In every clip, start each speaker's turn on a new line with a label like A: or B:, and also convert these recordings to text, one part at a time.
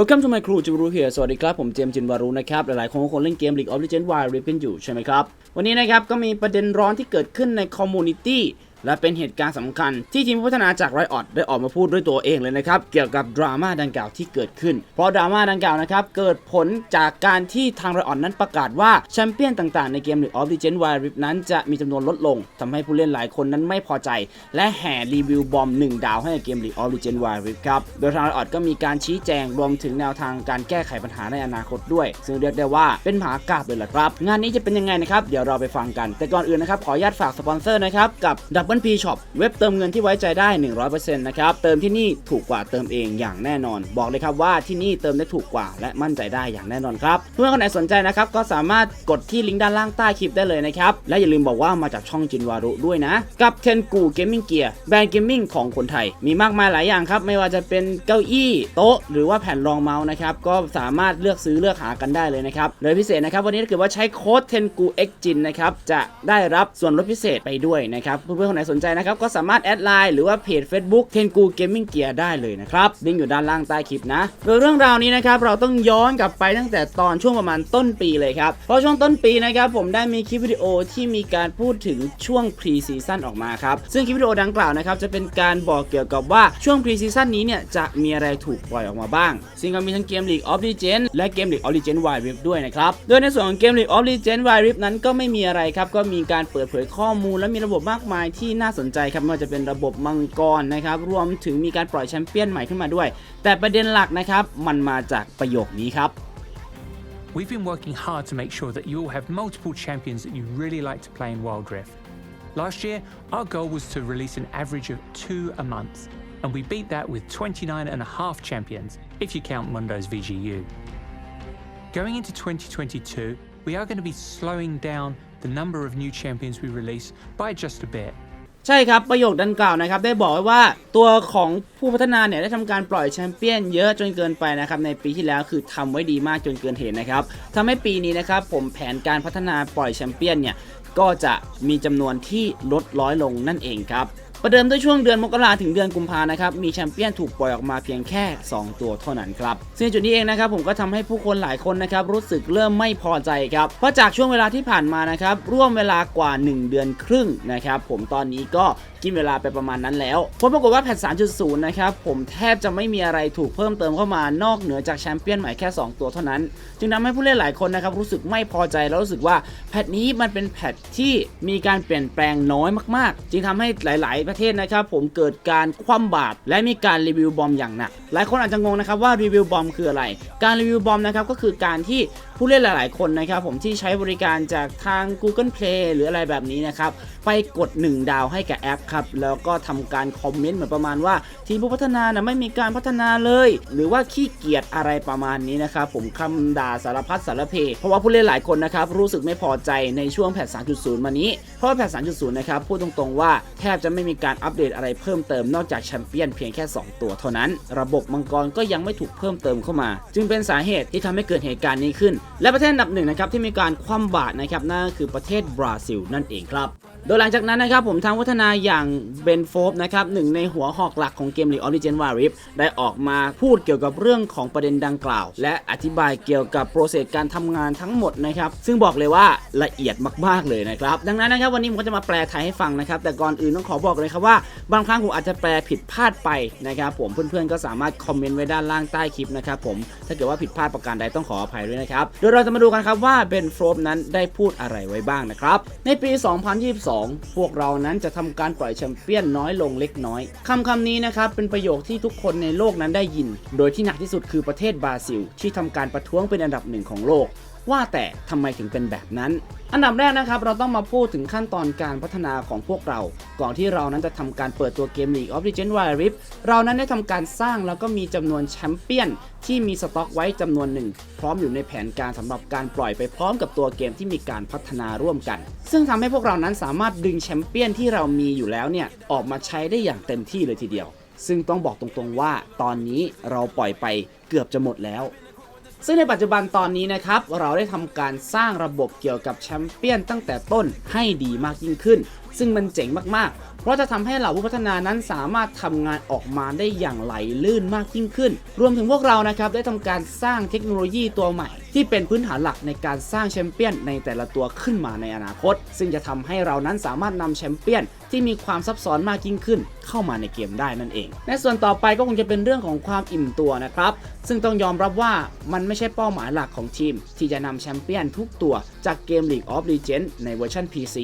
A: Welcome to my crew จิวรู here สวัสดีครับ ผมเจมส์จินวารุนะครับ หลายๆคนก็คงเล่นเกม League of Legends Wild Rift กันอยู่ใช่ไหมครับ วันนี้นะครับ ก็มีประเด็นร้อนที่เกิดขึ้นในคอมมูนิตี้ และเป็นเหตุการณ์สำคัญที่ทีมพัฒนาจาก Riot ได้ออกมาพูดด้วยตัวเองเลยนะครับ เกี่ยวกับดราม่าดังกล่าวที่เกิดขึ้น เพราะดราม่าดังกล่าวนะครับ เกิดผลจากการที่ทาง Riot นั้นประกาศว่าแชมเปี้ยนต่างๆในเกม League of Legends Wild Rift นั้นจะมีจำนวนลดลงทำให้ผู้เล่นหลายคนนั้นไม่พอใจ และแห่รีวิวบอม 1 ดาวให้กับเกม League of Legends Wild Rift ครับ โดยทาง Riot ก็มีการชี้แจงรวมถึงแนวทางการแก้ไขปัญหาในอนาคตด้วย ซึ่งเรียกได้ว่าเป็นมหากาบเลยล่ะครับ งานนี้จะเป็นยังไงนะครับเดี๋ยวเราไปฟังกัน แต่ก่อนอื่นนะครับขออนุญาตฝากสปอนเซอร์นะครับกับ Double P Shop เว็บเติมเงินที่ไว้ใจได้ 100%นะครับ เติมที่นี่ถูกกว่าเติมเองอย่างแน่นอน บอกเลยครับว่าที่นี่เติมได้ถูกกว่า และมั่นใจได้อย่างแน่นอนครับเพื่อนคนไหนสนใจนะครับก็สามารถกดที่ลิงก์ด้านล่างใต้คลิปได้เลยนะครับ และอย่าลืมบอกว่ามาจากช่องจินวารุด้วยนะ กับเทนกูเกมมิ่งเกียร์แบรนด์เกมมิ่งของคนไทย มีมากมายหลายอย่างครับ ไม่ว่าจะเป็นเก้าอี้โต๊ะ หรือว่าแผ่นรองเมาส์นะครับก็สามารถเลือกซื้อเลือกหากันได้เลยนะครับเลยพิเศษนะครับวันนี้ถ้าเกิดว่าใช้โค้ดเทนกูเอ็กจินนะครับจะได้รับส่วนลดพิเศษไปด้วยนะครับเพื่อนๆคนไหนสนใจนะครับ ก็สามารถแอดไลน์หรือว่าเพจ Facebook เทนกูเกมมิ่งเกียร์ได้เลยนะครับลิงก์อยู่ด้านล่างใต้คลิปนะโดยเรื่องราวนี้นะครับเราต้องย้อนกลับไปตั้งแต่ตอนช่วงประมาณต้นปีเลยครับเพราะช่วงต้นปีนะครับผมได้มีคลิปวิดีโอที่มีการพูดถึงช่วงพรีซีซั่นออกมาครับซึ่งคลิปวิดีโอดังกล่าวนะครับจะเป็นการบอกเกี่ยวกับว่าช่วงพรีซีซั่นนี้เนี่ยจะมีอะไรถูกปล่อยออกมาบ้าง ซึ่งก็มีทั้งเกม League of Legends และเกม League of Legends Wild Rift ด้วยนะครับโดยในส่วนของเกม League of Legends Wild Rift นั้นก็ไม่มีอะไรครับก็มีการเปิดเผยข้อมูลและมีระบบมากมายที่ที่น่าสนใจครับไม่ว่าจะเป็นระบบมังกรนะครับ รวมถึงมีการปล่อยแชมเปี้ยนใหม่ขึ้นมาด้วย แต่ประเด็นหลักนะครับ มันมาจากประโยคนี้ครับ
B: We've been working hard to make sure that you all have multiple champions that you really like to play in Wild Rift. Last year, our goal was to release an average of two a month, and we beat that with 29 and a half champions, if you count Mundo's VGU. Going into 2022, we are going to be slowing down the number of new champions we release by just a bit.
A: ใช่ครับ ประโยคดังกล่าวนะครับ ได้บอกไว้ว่าตัวของผู้พัฒนาเนี่ยได้ทำการปล่อยแชมเปี้ยนเยอะจนเกินไปนะครับในปีที่แล้วคือทำไว้ดีมากจนเกินเหตุนะครับทำให้ปีนี้นะครับผมแผนการพัฒนาปล่อยแชมเปี้ยนเนี่ยก็จะมีจำนวนที่ลดร้อยลงนั่นเองครับ ประเดิมด้วยช่วงเดือนมกราถึงเดือนกุมภานะครับ มีแชมเปี้ยนถูกปล่อยออกมาเพียงแค่ 2 ตัวเท่านั้นครับ ซึ่งจุดนี้เองนะครับผมก็ทำให้ผู้คนหลายคนนะครับรู้สึกเริ่มไม่พอใจครับ เพราะจากช่วงเวลาที่ผ่านมานะครับร่วมเวลากว่า 1 เดือนครึ่งนะครับผมตอนนี้ก็กินเวลาไปประมาณนั้นแล้วผลปรากฏว่าแพท3.0 นะครับผมแทบจะไม่มีอะไรถูกเพิ่มเติมเข้ามานอกเหนือจากแชมเปี้ยนใหม่แค่ 2 ตัวเท่านั้น จึงทำให้ผู้เล่นหลายคนนะครับรู้สึกไม่พอใจแล้วรู้สึกว่าแพทนี้มันเป็นแพทที่มีการเปลี่ยนแปลงน้อยมากๆ จึงทำให้หลาย ๆประเทศนะครับผมเกิดการคว่ำบาตรและมีการรีวิวบอมอย่างหนัก หลายคนอาจจะงงนะครับว่ารีวิวบอมคืออะไร การรีวิวบอมนะครับก็คือการที่ ผู้เล่นหลาย ๆ คนนะครับผมที่ใช้บริการจากทาง Google Play หรืออะไรแบบนี้นะครับ ไปกด 1 ดาวให้กับแอปครับ แล้วก็ทำการคอมเมนต์เหมือนประมาณว่า ทีมผู้พัฒนานะไม่มีการพัฒนาเลย หรือว่าขี้เกียจอะไรประมาณนี้นะครับผมคำด่าสารพัดสารเพ เพราะว่าผู้เล่นหลายคนนะครับรู้สึกไม่พอใจในช่วงแพท 3.0 มานี้ เพราะว่าแพท 3.0 นะครับพูดตรงๆว่าแทบจะไม่มีการอัปเดตอะไรเพิ่มเติมนอกจากแชมเปี้ยนเพียงแค่ 2 ตัวเท่านั้น ระบบมังกรก็ยังไม่ถูกเพิ่มเติมเข้ามา จึงเป็นสาเหตุที่ทำให้เกิดเหตุการณ์นี้ขึ้นและประเทศอันดับหนึ่งนะครับที่มีการคว่ำบาตรนะครับนั่นก็คือประเทศบราซิลนั่นเองครับ โดยหลังจากนั้นนะครับผมทางวัฒนาอย่างเบนโฟบนะครับหนึ่งในหัวหอกหลักของเกม League of Legends Wild Rift ได้ออกมาพูดเกี่ยวกับเรื่องของประเด็นดังกล่าว และอธิบายเกี่ยวกับโปรเซสการทำงานทั้งหมดนะครับซึ่งบอกเลยว่าละเอียดมากๆเลยนะครับดังนั้นนะครับวันนี้ผมก็จะมาแปลไทยให้ฟังนะครับแต่ก่อนอื่นต้องขอบอกเลยครับว่าบางครั้งผมอาจจะแปลผิดพลาดไปนะครับผมเพื่อนๆก็สามารถคอมเมนต์ไว้ด้านล่างใต้คลิปนะครับผมถ้าเกิดว่าผิดพลาดประการใดต้องขออภัยด้วยนะครับเดี๋ยวเราจะมาดูกันครับว่าเบนโฟบนั้นได้พูดอะไรไว้บ้างนะครับในปี 2022พวกเรานั้นจะทำการปล่อยแชมเปี้ยนน้อยลงเล็กน้อยคำคำนี้นะครับเป็นประโยคที่ทุกคนในโลกนั้นได้ยิน โดยที่หนักที่สุดคือประเทศบราซิล ที่ทำการประท้วงเป็นอันดับหนึ่งของโลก ว่าแต่ทำไมถึงเป็นแบบนั้น อันดับแรกนะครับ เราต้องมาพูดถึงขั้นตอนการพัฒนาของพวกเรา ก่อนที่เรานั้นจะทำการเปิดตัวเกม League of Legends Wild Rift เรานั้นได้ทำการสร้างแล้วก็มีจำนวนแชมเปี้ยนที่มีสต็อกไว้จำนวนหนึ่ง พร้อมอยู่ในแผนการสำหรับการปล่อยไปพร้อมกับตัวเกมที่มีการพัฒนาร่วมกัน ซึ่งทำให้พวกเรานั้นสามารถดึงแชมเปี้ยนที่เรามีอยู่แล้วเนี่ยออกมาใช้ได้อย่างเต็มที่เลยทีเดียว ซึ่งต้องบอกตรงๆว่า ตอนนี้เราปล่อยไปเกือบจะหมดแล้ว ซึ่งในปัจจุบันตอนนี้นะครับเราได้ทำการสร้างระบบเกี่ยวกับแชมเปี้ยนตั้งแต่ต้นให้ดีมากยิ่งขึ้น ซึ่งมันเจ๋งมากๆ เพราะจะทำให้เหล่าผู้พัฒนานั้นสามารถทำงานออกมาได้อย่างไหลลื่นมากยิ่งขึ้น รวมถึงพวกเรานะครับได้ทำการสร้างเทคโนโลยีตัวใหม่ ที่เป็นพื้นฐานหลักในการสร้างแชมเปี้ยนในแต่ละตัวขึ้นมาในอนาคต ซึ่งจะทำให้เรานั้นสามารถนำแชมเปี้ยนที่มีความซับซ้อนมากยิ่งขึ้น เข้ามาในเกมได้นั่นเอง ในส่วนต่อไปก็คงจะเป็นเรื่องของความอิ่มตัวนะครับ ซึ่งต้องยอมรับว่ามันไม่ใช่เป้าหมายหลักของทีม ที่จะนำแชมเปี้ยนทุกตัวจากเกม League of Legends ในเวอร์ชัน PC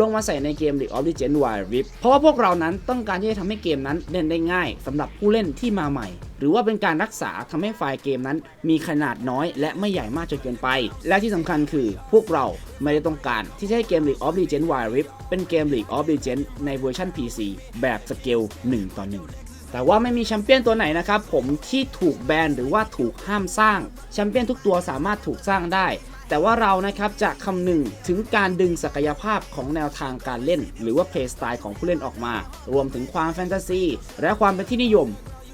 A: ลงมาใส่ในเกม League of Legends Wild Rift เพราะว่าพวกเรานั้นต้องการที่จะทำให้เกมนั้นเล่นได้ง่ายสำหรับผู้เล่นที่มาใหม่ หรือว่าเป็นการรักษาทำให้ไฟล์เกมนั้น มีขนาดน้อยและไม่ใหญ่มากจนเกินไป และที่สำคัญคือพวกเราไม่ได้ต้องการที่จะให้เกม League of Legends Wild Rift เป็นเกม League of Legends ในเวอร์ชัน PC แบบสเกล1ต่อ1แต่ว่าไม่มีแชมเปี้ยนตัวไหนนะครับผมที่ถูกแบนหรือว่าถูกห้ามสร้างแชมเปี้ยนทุกตัวสามารถถูกสร้างได้ แต่ว่าเรานะครับจะคำนึงถึงการดึงศักยภาพของแนวทางการเล่น หรือว่าเพลย์สไตล์ของผู้เล่นออกมา รวมถึงความแฟนตาซีและความเป็นที่นิยม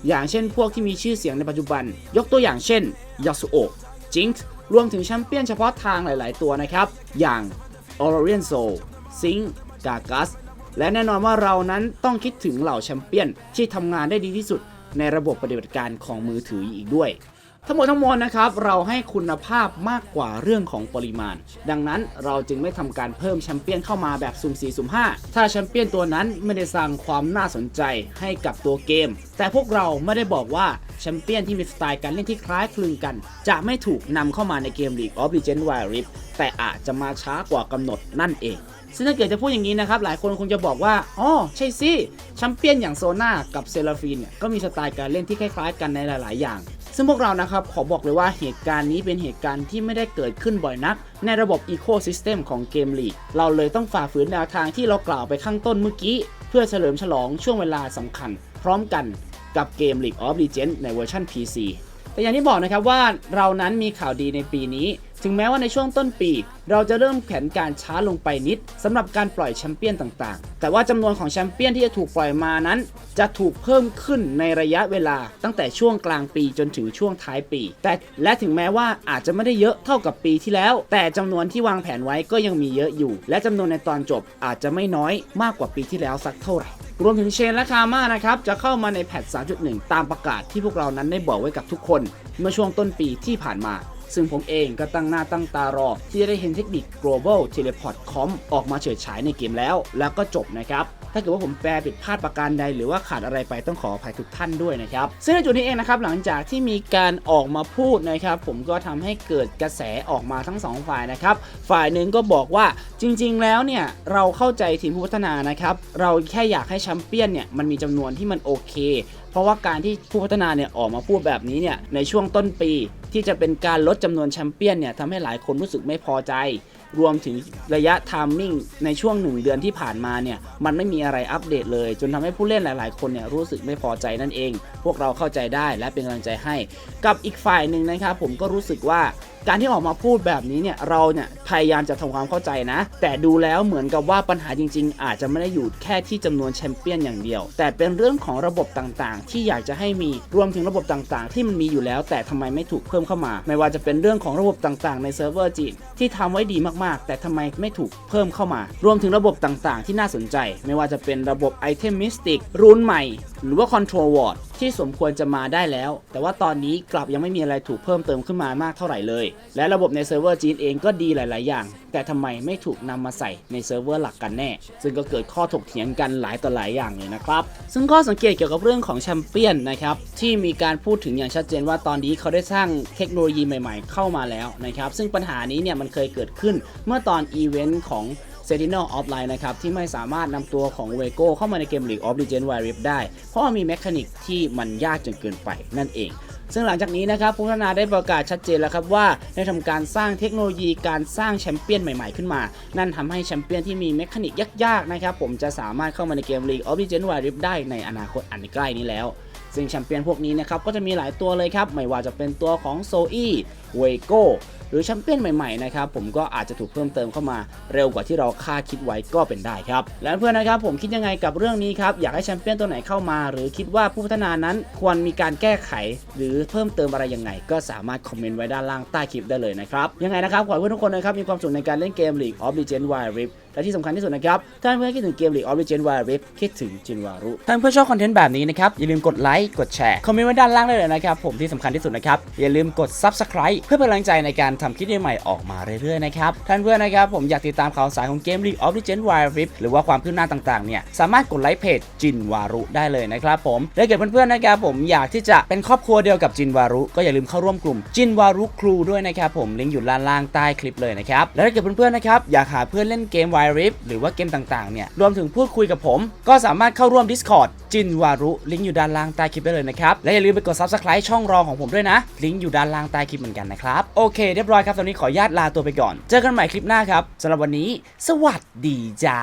A: อย่างเช่นพวกที่มีชื่อเสียงในปัจจุบัน ยกตัวอย่างเช่นยาสุโอะจิงค์รวมถึงแชมเปี้ยนเฉพาะทางหลาย ๆ ตัวนะครับ อย่างออร์เรียนโซซิงกากัสและแน่นอนว่าเรานั้นต้องคิดถึงเหล่าแชมเปี้ยนที่ทำงานได้ดีที่สุดในระบบปฏิบัติการของมือถืออีกด้วย ทั้งหมดทั้งมวลนะครับเราให้คุณภาพมากกว่าเรื่องของปริมาณ ดังนั้นเราจึงไม่ทำการเพิ่มแชมเปี้ยนเข้ามาแบบสุ่ม4สุ่ม5 ถ้าแชมเปี้ยนตัวนั้นไม่ได้สร้างความน่าสนใจให้กับตัวเกม แต่พวกเราไม่ได้บอกว่าแชมเปี้ยนที่มีสไตล์การเล่นที่คล้ายคลึงกัน จะไม่ถูกนำเข้ามาในเกม League of Legends Wild Rift แต่อาจจะมาช้ากว่ากำหนดนั่นเองซึ่งถ้าเกิดจะพูดอย่างนี้นะครับ หลายคนคงจะบอกว่า อ๋อ ใช่สิแชมเปี้ยนอย่างโซนากับเซราฟีนเนี่ย ก็มีสไตล์การเล่นที่คล้ายๆกันในหลาย ๆ อย่าง ซึ่งพวกเรานะครับขอบอกเลยว่าเหตุการณ์นี้เป็นเหตุการณ์ที่ไม่ได้เกิดขึ้นบ่อยนัก ในระบบ Ecosystem ของเกมลีกเราเลยต้องฝ่าฝืนแนวทางที่เรากล่าวไปข้างต้นเมื่อกี้ เพื่อเฉลิมฉลองช่วงเวลาสำคัญ พร้อมกันกับเกม League of Legends ในเวอร์ชัน PC แต่อย่างที่บอกนะครับว่าเรานั้นมีข่าวดีในปีนี้ ถึงแม้ว่าในช่วงต้นปี เราจะเริ่มแผนการช้าลงไปนิดสำหรับการปล่อยแชมเปี้ยนต่างๆ แต่ว่าจำนวนของแชมเปี้ยนที่จะถูกปล่อยมานั้น จะถูกเพิ่มขึ้นในระยะเวลาตั้งแต่ช่วงกลางปีจนถึงช่วงท้ายปี แต่และถึงแม้ว่าอาจจะไม่ได้เยอะเท่ากับปีที่แล้ว แต่จำนวนที่วางแผนไว้ก็ยังมีเยอะอยู่ และจำนวนในตอนจบอาจจะไม่น้อยมากกว่าปีที่แล้วสักเท่าไหร่รวมถึงเชนและคาม่านะครับ จะเข้ามาในแพท 3.1 ตามประกาศที่พวกเรานั้นได้บอกไว้กับทุกคน เมื่อช่วงต้นปีที่ผ่านมา ซึ่งผมเองก็ตั้งหน้าตั้งตารอ ที่จะได้เห็นเทคนิค global teleport com ออกมาเฉิดฉายในเกมแล้ว แล้วก็จบนะครับ ถ้าเกิดว่าผมแปลผิดพลาดประการใด หรือว่าขาดอะไรไปต้องขออภัยทุกท่านด้วยนะครับซึ่งในจุดนี้เองนะครับหลังจากที่มีการออกมาพูดนะครับผมก็ทำให้เกิดกระแสออกมาทั้งสองฝ่ายนะครับฝ่ายหนึ่งก็บอกว่าจริง ๆ แล้วเนี่ยเราเข้าใจทีมผู้พัฒนานะครับเราแค่อยากให้แชมเปี้ยนเนี่ยมันมีจำนวนที่มันโอเค เพราะว่าการที่ผู้พัฒนาเนี่ยออกมาพูดแบบนี้เนี่ยในช่วงต้นปี ที่จะเป็นการลดจำนวนแชมเปี้ยนเนี่ยทำให้หลายคนรู้สึกไม่พอใจ รวมถึงระยะไทามมิ่งในช่วงหนึ่งเดือนที่ผ่านมาเนี่ยมันไม่มีอะไรอัปเดตเลย จนทำให้ผู้เล่นหลาย ๆ คนเนี่ยรู้สึกไม่พอใจนั่นเอง พวกเราเข้าใจได้และเป็นกำลังใจให้ กับอีกฝ่ายหนึ่งนะครับผมก็รู้สึกว่าการที่ออกมาพูดแบบนี้เนี่ยเราเนี่ยพยายามจะทำความเข้าใจนะ แต่ดูแล้วเหมือนกับว่าปัญหาจริง ๆ อาจจะไม่ได้อยู่แค่ที่จำนวนแชมเปี้ยนอย่างเดียว แต่เป็นเรื่องของระบบต่างๆ ที่อยากจะให้มีรวมถึงระบบต่างๆ ที่มันมีอยู่แล้ว แต่ทำไมไม่ถูกเพิ่มเข้ามา ไม่ว่าจะเป็นเรื่องของระบบต่างๆ ในเซิร์ฟเวอร์จีนที่ทำไว้ดีมากๆ แต่ทำไมไม่ถูกเพิ่มเข้ามา รวมถึงระบบต่างๆ ที่น่าสนใจ ไม่ว่าจะเป็นระบบไอเทมมิสติกรูนใหม่ หรือว่าคอนโทรลวอร์ด ที่สมควรจะมาได้แล้ว แต่ว่าตอนนี้กลับยังไม่มีอะไรถูกเพิ่มเติมขึ้นมามากเท่าไหร่เลย และระบบในเซิร์ฟเวอร์จีนเองก็ดีหลาย ๆ อย่าง แต่ทำไมไม่ถูกนำมาใส่ในเซิร์ฟเวอร์หลักกันแน่ ซึ่งก็เกิดข้อถกเถียงกันหลายต่อหลายอย่างเลยนะครับ ซึ่งข้อสังเกตเกี่ยวกับเรื่องของแชมเปี้ยนนะครับที่มีการพูดถึงอย่างชัดเจนว่าตอนนี้เขาได้สร้างเทคโนโลยีใหม่ ๆ เข้ามาแล้วนะครับซึ่งปัญหานี้เนี่ยมันเคยเกิดขึ้นเมื่อตอนอีเวนต์ของ Sentinel Offline นะครับ ที่ไม่สามารถนำตัวของเวโก้เข้ามาในเกม League of Legends Wild Rift ได้ เพราะมีแมคานิกที่มันยากจนเกินไปนั่นเองซึ่งหลังจากนี้นะครับผู้พัฒนาได้ประกาศชัดเจนแล้วครับว่าได้ทำการสร้างเทคโนโลยีการสร้างแชมเปี้ยนใหม่ๆขึ้นมา นั่นทำให้แชมเปี้ยนที่มีแมคานิกยากๆนะครับผมจะสามารถเข้ามาในเกม League of Legends Wild Rift ได้ในอนาคตอันใกล้นี้แล้ว ซึ่งแชมเปี้ยนพวกนี้นะครับก็จะมีหลายตัวเลยครับ ไม่ว่าจะเป็นตัวของโซอี้เวโก้ หรือแชมเปี้ยนใหม่ๆนะครับผมก็อาจจะถูกเพิ่มเติมเข้ามาเร็วกว่าที่เราคาดคิดไว้ก็เป็นได้ครับ และเพื่อนนะครับผมคิดยังไงกับเรื่องนี้ครับอยากให้แชมเปี้ยนตัวไหนเข้ามา หรือคิดว่าผู้พัฒนานั้นควรมีการแก้ไข หรือเพิ่มเติมอะไรยังไง ก็สามารถคอมเมนต์ไว้ด้านล่างใต้คลิปได้เลยนะครับยังไงนะครับขอให้เพื่อนทุกคนนะครับมีความสุขในการเล่นเกม League of Legends Wild Rift และที่สำคัญที่สุดนะครับถ้านเพื่อนคิดถึงเกม League of Legends Wild Rift คิดถึงจินวารุถ้านเพื่อนชอบคอนเทนต์แบบนี้นะครับอย่าลืมกดไลค์กดแชร์คอมเมนต์ไว้ด้านล่างได้เลยนะครับผมที่สำคัญที่สุดนะครับอย่าลืมกด Subscribe เพื่อเป็นกำลังใจในการทำคลิปใหม่ออกมาเรื่อยๆนะครับท่านเพื่อนนะครับผมอยากติดตามข่าวสารของเกม League of Legends Wild Rift หรือว่าความคืบหน้าต่างๆเนี่ยสามารถกดไลค์เพจจินวารุได้เลยนะครับผมและเกิดเพื่อนๆนะครับผมอยากที่จะเป็นครอบครัวเดียวกับจินวารุก็อย่าลืมเข้าร่วมกลุ่มจินวารุครูด้วยนะครับผมลิงก์อยู่ด้านล่างใต้คลิปเลยนะครับและถ้าเกิดเพื่อนๆนะครับอยากหาเพื่อนเล่นเกม Wild Rift หรือว่าเกมต่างๆ เนี่ย รวมถึงพูดคุยกับผม ก็สามารถเข้าร่วม Discord จินวารุลิงก์อยู่ด้านล่างใต้คลิปได้เลยนะครับ และอย่าลืมไปกด Subscribe ช่องรองของผมด้วยนะ ลิงก์อยู่ด้านล่างใต้คลิปเหมือนกันนะครับ โอเคเรียบร้อยครับ ตอนนี้ขออนุญาตลาตัวไปก่อน เจอกันใหม่คลิปหน้าครับสำหรับวันนี้ สวัสดีจ้า